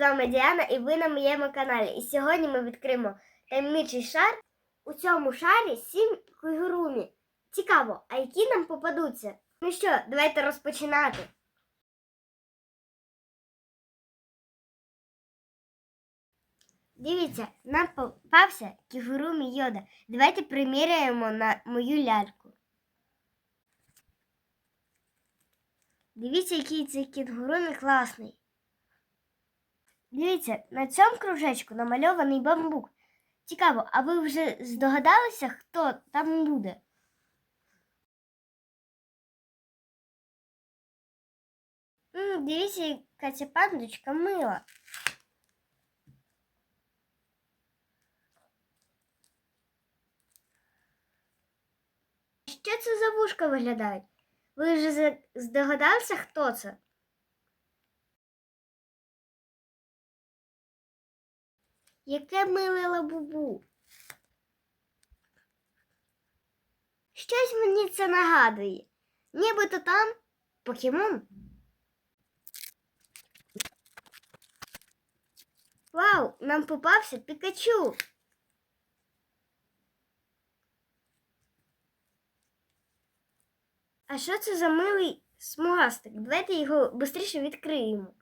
вами Діана і ви на моєму каналі. І сьогодні ми відкриємо таємничий шар. У цьому шарі сім куйгурумі. Цікаво, а які нам попадуться? Ну що, давайте розпочинати. Дивіться, нам попався кігурумі йода. Давайте приміряємо на мою ляльку. Дивіться, який цей кінгурумі класний. Дивіться, на цьому кружечку намальований бамбук. Цікаво, а ви вже здогадалися, хто там буде? М, дивіться, яка ця пандочка мила. Що це за вушка виглядають? Ви вже за- здогадалися, хто це? Яке миле лабубу. Щось мені це нагадує. Нібито там покемон. Вау, нам попався Пікачу. А що це за милий смугастик? Давайте його швидше відкриємо.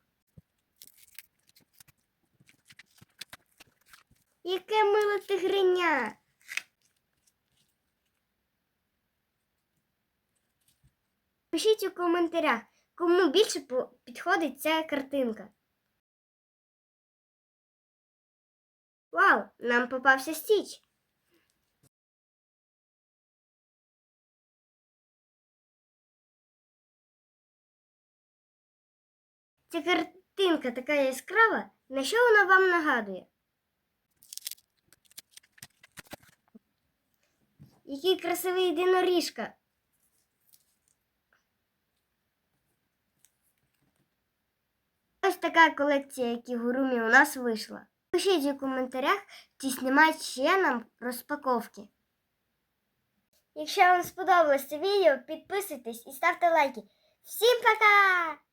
Яке миле тигриня. Пишіть у коментарях, кому більше підходить ця картинка. Вау, нам попався стіч. Ця картинка така яскрава, на що вона вам нагадує? Який красивий єдиноріжка. Ось така колекція кігурумі у нас вийшла. Пишіть у коментарях, чи знімають ще нам розпаковки. Якщо вам сподобалось це відео, підписуйтесь і ставте лайки. Всім пока!